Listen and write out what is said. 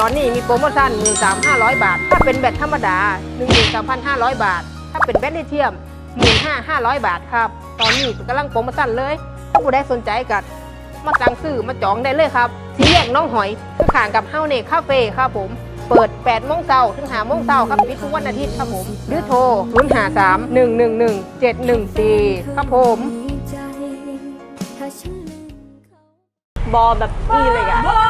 ตอนนี้มีโปรโมชั่น 13,500 บาท ถ้าเป็นแบตธรรมดา 13,500 บาท ถ้าเป็นแบตลิเทียม 15,500 บาทครับ ตอนนี้กำลังโปรโมชั่นเลย ถ้าผู้ใดสนใจกัดมาสั่งซื้อมาจองได้เลยครับ ที่แยกน้องหอยคือขางกับเฮาเนคาเฟ่ครับผมเปิด 8 โมงเช้าถึง5โมงเช้าครับปิดทุกวันอาทิตย์ครับผม หรือโทร 053 111 714 ครับผม บอแบบนี้เลยอะ